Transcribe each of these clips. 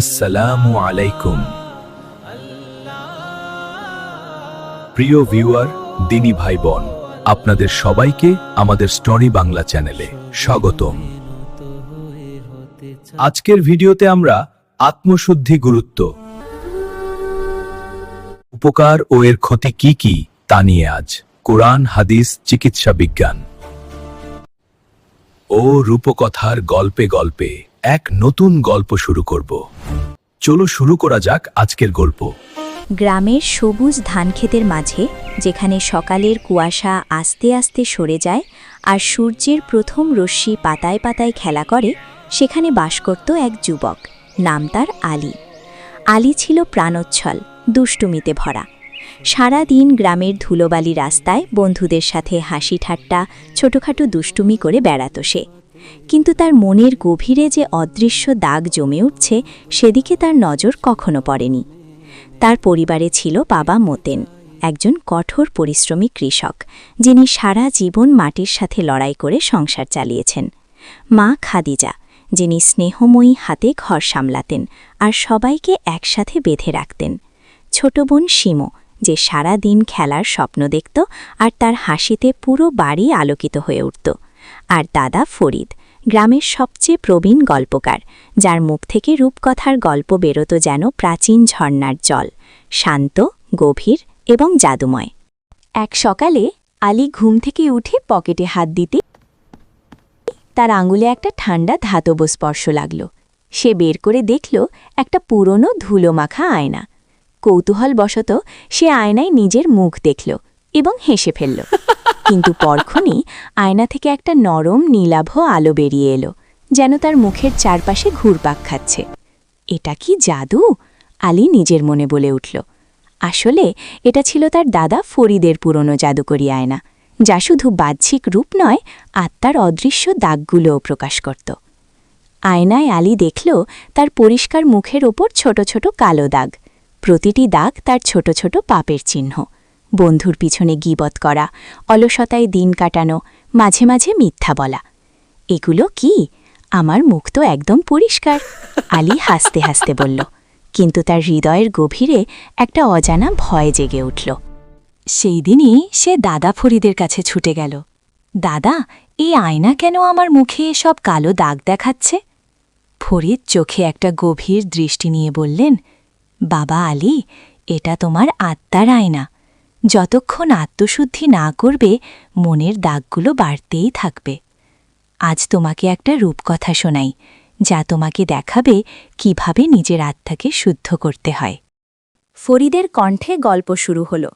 আসসালামু আলাইকুম। প্রিয় ভিউয়ার, দিনী ভাই বোন আপনাদের সবাইকে আমাদের স্টোরি বাংলা চ্যানেলে স্বাগতম। আজকের ভিডিওতে আমরা আত্মশুদ্ধি গুরুত্ব, উপকার ও এর ক্ষতি কি কি তা নিয়ে আজ কোরআন, হাদিস, চিকিৎসা বিজ্ঞান ও রূপকথার গল্পে গল্পে এক নতুন গল্প শুরু করব। চলো শুরু করা যাক আজকের গল্প। গ্রামের সবুজ ধানক্ষেতের মাঝে, যেখানে সকালের কুয়াশা আস্তে আস্তে সরে যায় আর সূর্যের প্রথম রশ্মি পাতায় পাতায় খেলা করে, সেখানে বাস করত এক যুবক, নাম তার আলী। আলী ছিল প্রাণোচ্ছল, দুষ্টুমিতে ভরা। সারা দিন গ্রামের ধুলোবালি রাস্তায় বন্ধুদের সাথে হাসি ঠাট্টা ছোটখাটো দুষ্টুমি করে বেড়াত সে। কিন্তু তার মনের গভীরে যে অদৃশ্য দাগ জমে উঠছে, সেদিকে তার নজর কখনো পড়েনি। তার পরিবারে ছিল বাবা মতেন, একজন কঠোর পরিশ্রমী কৃষক, যিনি সারা জীবন মাটির সাথে লড়াই করে সংসার চালিয়েছেন। মা খাদিজা, যিনি স্নেহময়ী হাতে ঘর সামলাতেন আর সবাইকে একসাথে বেঁধে রাখতেন। ছোট বোন শিমো, যে সারা দিন খেলার স্বপ্ন দেখত আর তার হাসিতে পুরো বাড়ি আলোকিত হয়ে উঠত। আর দাদা ফরিদ, গ্রামের সবচেয়ে প্রবীণ গল্পকার, যার মুখ থেকে রূপকথার গল্প বেরোত যেন প্রাচীন ঝর্ণার জল, শান্ত, গভীর এবং জাদুময়। এক সকালে আলী ঘুম থেকে উঠে পকেটে হাত দিতে তার আঙুলে একটা ঠান্ডা ধাতব স্পর্শ লাগল। সে বের করে দেখল একটা পুরনো ধুলো মাখা আয়না। কৌতূহলবশত সে আয়নায় নিজের মুখ দেখল। এবং হেসে ফেলল। কিন্তু পরক্ষণই আয়না থেকে একটা নরম, নীলাভ আলো বেরিয়ে এলো, যেন তার মুখের চারপাশে ঘুরপাক খাচ্ছে। এটা কি জাদু? আলী নিজের মনে বলে উঠল। আসলে এটা ছিল তার দাদা ফরিদের পুরনো জাদুকরি আয়না, যা শুধু বাহ্যিক রূপ নয়, আত্মার অদৃশ্য দাগগুলোও প্রকাশ করত। আয়নায় আলী দেখল তার পরিষ্কার মুখের ওপর ছোট ছোট কালো দাগ, প্রতিটি দাগ তার ছোট ছোট পাপের চিহ্ন। বন্ধুর পিছনে গিবত করা, অলসতায় দিন কাটানো, মাঝে মাঝে মিথ্যা বলা। এগুলো কি? আমার মুখ তো একদম পরিষ্কার, আলী হাসতে হাসতে বলল। কিন্তু তার হৃদয়ের গভীরে একটা অজানা ভয় জেগে উঠল। সেই দিনই সে দাদা ফরিদের কাছে ছুটে গেল। দাদা, এই আয়না কেন আমার মুখে সব কালো দাগ দেখাচ্ছে? ফরিদ চোখে একটা গভীর দৃষ্টি নিয়ে বললেন, বাবা আলী, এটা তোমার আত্মার আয়না। যতক্ষণ আত্মশুদ্ধি না করবে, মনের দাগগুলো বাড়তেই থাকবে। আজ তোমাকে একটা রূপকথা শোনাই, যা তোমাকে দেখাবে কীভাবে নিজের আত্মাকে শুদ্ধ করতে হয়। ফরিদের কণ্ঠে গল্প শুরু হল।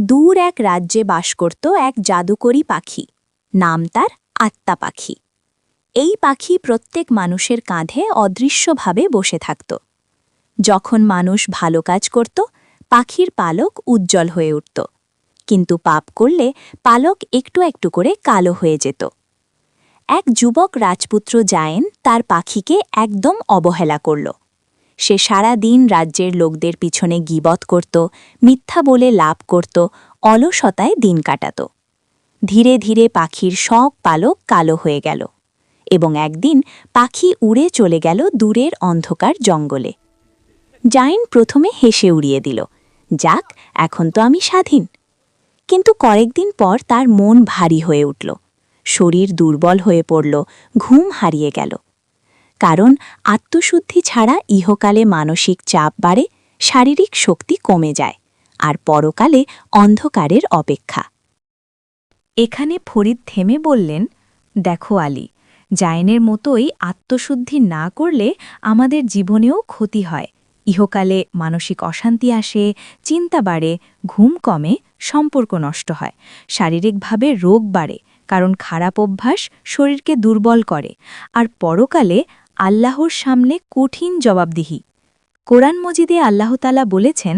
দূর এক রাজ্যে বাস করত এক জাদুকরী পাখি, নাম তার আত্মা পাখি। এই পাখি প্রত্যেক মানুষের কাঁধে অদৃশ্যভাবে বসে থাকত। যখন মানুষ ভালো কাজ করত পাখির পালক উজ্জ্বল হয়ে উঠত। কিন্তু পাপ করলে পালক একটু একটু করে কালো হয়ে যেত। এক যুবক রাজপুত্র জায়েন তার পাখিকে একদম অবহেলা করল। সে সারা দিন রাজ্যের লোকদের পিছনে গিবত করত, মিথ্যা বলে লাভ করত, অলসতায় দিন কাটাত। ধীরে ধীরে পাখির সব পালক কালো হয়ে গেল এবং একদিন পাখি উড়ে চলে গেল দূরের অন্ধকার জঙ্গলে। জাইন প্রথমে হেসে উড়িয়ে দিল। যাক, এখন তো আমি স্বাধীন। কিন্তু কয়েকদিন পর তার মন ভারী হয়ে উঠল। শরীর দুর্বল হয়ে পড়ল, ঘুম হারিয়ে গেল। কারণ আত্মশুদ্ধি ছাড়া ইহকালে মানসিক চাপ বাড়ে, শারীরিক শক্তি কমে যায়, আর পরকালে অন্ধকারের অপেক্ষা। এখানে ফরিদ থেমে বললেন, দেখো আলী জায়নের মতোই আত্মশুদ্ধি না করলে আমাদের জীবনেও ক্ষতি হয়। ইহকালে মানসিক অশান্তি আসে চিন্তা বাড়ে ঘুম কমে সম্পর্ক নষ্ট হয় শারীরিকভাবে রোগ বাড়ে কারণ খারাপ অভ্যাস শরীরকে দুর্বল করে আর পরকালে আল্লাহর সামনে কঠিন জবাবদিহি কোরআন মজিদে আল্লাহতালা বলেছেন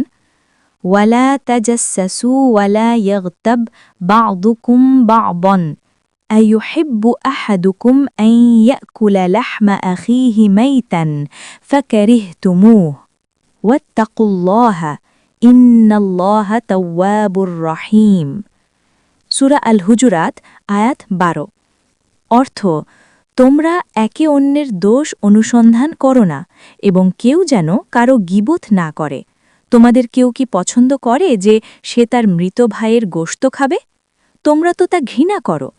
ওয়ালা তাজাসু ওয়ালা ইয়গতব বা'দুকুম বা'বন أيحب أحدكم أن يأكل لحم أخيه ميتا فكرهتموه واتقوا الله إن الله تواب رحيم সুরা আল হুজুরাত আয়াত বারো অর্থ তোমরা একে অন্যের দোষ অনুসন্ধান করো না এবং কেউ যেন কারো গিবোধ না করে তোমাদের কেউ কি পছন্দ করে যে সে তার মৃত ভাইয়ের গোশত খাবে তোমরা তো তা ঘৃণা করো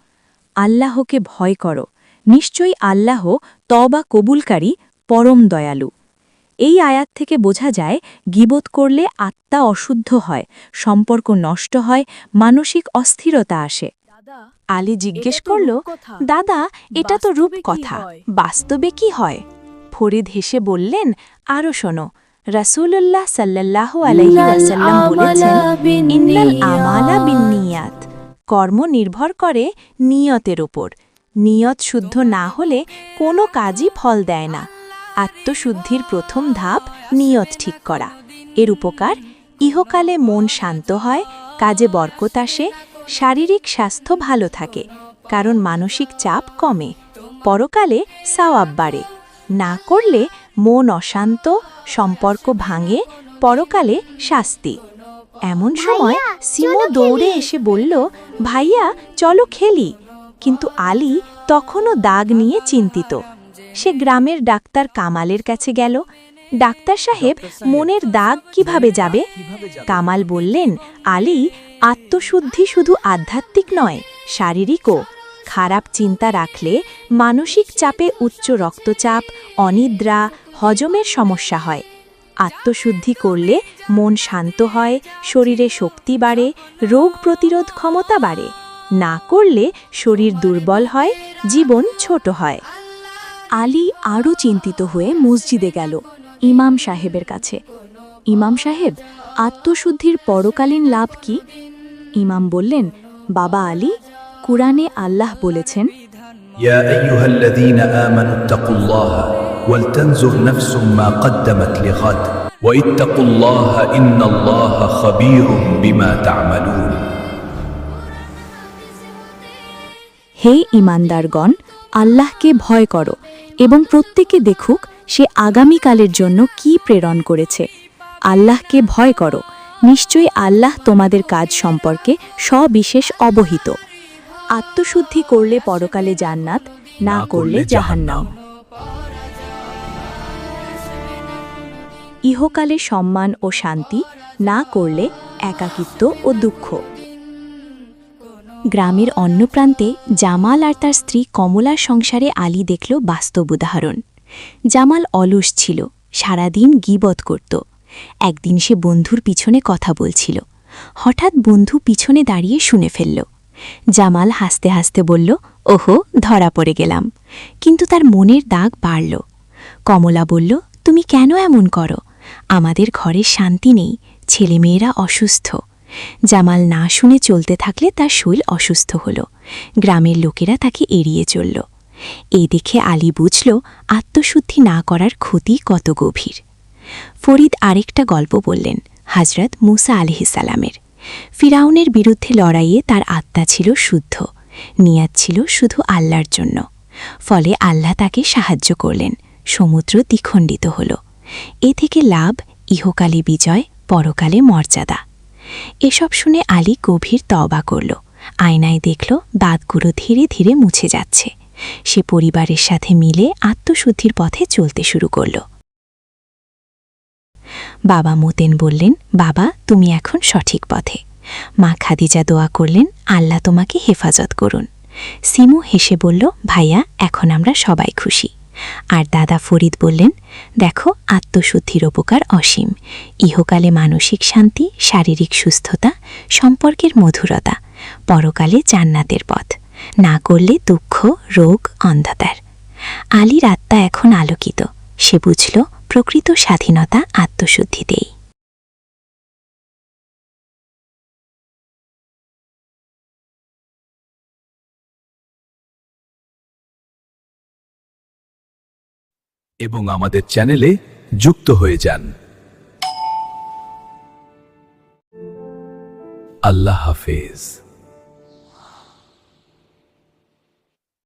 আল্লাহকে ভয় করো নিশ্চয়ই আল্লাহ তবা কবুলকারী পরম দয়ালু এই আয়াত থেকে বোঝা যায় গিবোধ করলে আত্মা অশুদ্ধ হয় সম্পর্ক নষ্ট হয় মানসিক অস্থিরতা আসে। আলী জিজ্ঞেস করল দাদা এটা তো রূপ কথা বাস্তবে কি হয়? ফরিদ হেসে বললেন আরও শোনো রাসূলুল্লাহ সাল্লাল্লাহু আলাইহি ওয়াসাল্লাম বলেছেন ইন্নাল আমালা বিন্নিয়াত কর্ম নির্ভর করে নিয়তের উপর। নিয়ত শুদ্ধ না হলে কোনো কাজই ফল দেয় না। আত্মশুদ্ধির প্রথম ধাপ নিয়ত ঠিক করা। এর উপকার ইহকালে মন শান্ত হয় কাজে বরকত আসে শারীরিক স্বাস্থ্য ভালো থাকে কারণ মানসিক চাপ কমে পরকালে সাওয়াব বাড়ে। না করলে মন অশান্ত সম্পর্ক ভাঙে পরকালে শাস্তি। এমন সময় সিমো দৌড়ে এসে বলল ভাইয়া চলো খেলি। কিন্তু আলী তখনও দাগ নিয়ে চিন্তিত। সে গ্রামের ডাক্তার কামালের কাছে গেল। ডাক্তার সাহেব মনের দাগ কীভাবে যাবে? কামাল বললেন আলী আত্মশুদ্ধি শুধু আধ্যাত্মিক নয় শারীরিকও। খারাপ চিন্তা রাখলে মানসিক চাপে উচ্চ রক্তচাপ অনিদ্রা হজমের সমস্যা হয়। আত্মশুদ্ধি করলে মন শান্ত হয় শরীরে শক্তি বাড়ে রোগ প্রতিরোধ ক্ষমতা বাড়ে। না করলে শরীর দুর্বল হয় জীবন ছোট হয়। আলী আরও চিন্তিত হয়ে মসজিদে গেল ইমাম সাহেবের কাছে। ইমাম সাহেব আত্মশুদ্ধির পরকালীন লাভ কি? ইমাম বললেন বাবা আলী কুরানে আল্লাহ বলেছেন হে ইমানদারগণ আল্লাহকে ভয় করো। এবং প্রত্যেকে দেখুক সে আগামীকালের জন্য কি প্রেরণ করেছে। আল্লাহকে ভয় করো নিশ্চয়ই আল্লাহ তোমাদের কাজ সম্পর্কে সবিশেষ অবহিত। আত্মশুদ্ধি করলে পরকালে জান্নাত না করলে জাহান্নাম। ইহকালে সম্মান ও শান্তি না করলে একাকিত্ব ও দুঃখ। গ্রামের অন্য প্রান্তে জামাল আর তার স্ত্রী কমলার সংসারে আলী দেখল বাস্তব উদাহরণ। জামাল অলস ছিল, সারাদিন গিবত করত। একদিন সে বন্ধুর পিছনে কথা বলছিল। হঠাৎ বন্ধু পিছনে দাঁড়িয়ে শুনে ফেলল। জামাল হাসতে হাসতে বলল, ওহো, ধরা পড়ে গেলাম। কিন্তু তার মনের দাগ বাড়ল। কমলা বলল, তুমি কেন এমন করো? আমাদের ঘরে শান্তি নেই, ছেলেমেয়েরা অসুস্থ। জামাল না শুনে চলতে থাকলে তার শৈল অসুস্থ হল। গ্রামের লোকেরা তাকে এড়িয়ে চলল। এই দেখে আলী বুঝল আত্মশুদ্ধি না করার ক্ষতি কত গভীর। ফরিদ আরেকটা গল্প বললেন হাজরত মুসা আলহিসাল্লামের ফিরাউনের বিরুদ্ধে লড়াইয়ে তার আত্মা ছিল শুদ্ধ, নিয়াত ছিল শুধু আল্লাহর জন্য। ফলে আল্লাহ তাকে সাহায্য করলেন, সমুদ্র দ্বিখণ্ডিত হল। এ থেকে লাভ ইহকালে বিজয়, পরকালে মর্যাদা। এসব শুনে আলী গভীর তওবা করল। আয়নায় দেখল দাঁতগুলো ধীরে ধীরে মুছে যাচ্ছে। সে পরিবারের সাথে মিলে আত্মশুদ্ধির পথে চলতে শুরু করল। বাবা মোতেন বললেন, বাবা, তুমি এখন সঠিক পথে। মা খাদিজা দোয়া করলেন, আল্লাহ তোমাকে হেফাজত করুন। সিমু হেসে বলল, ভাইয়া, এখন আমরা সবাই খুশি। আর দাদা ফরিদ বললেন, দেখো, আত্মশুদ্ধির উপকার অসীম। ইহকালে মানসিক শান্তি, শারীরিক সুস্থতা, সম্পর্কের মধুরতা, পরকালে জান্নাতের পথ। না করলে দুঃখ, রোগ অন্ধতার আলীর আত্মা এখন আলোকিত। সে বুঝল, প্রকৃত স্বাধীনতা আত্মশুদ্ধিতেই। এবং আমাদের চ্যানেলে যুক্ত হয়ে যান। আল্লাহ হাফেজ।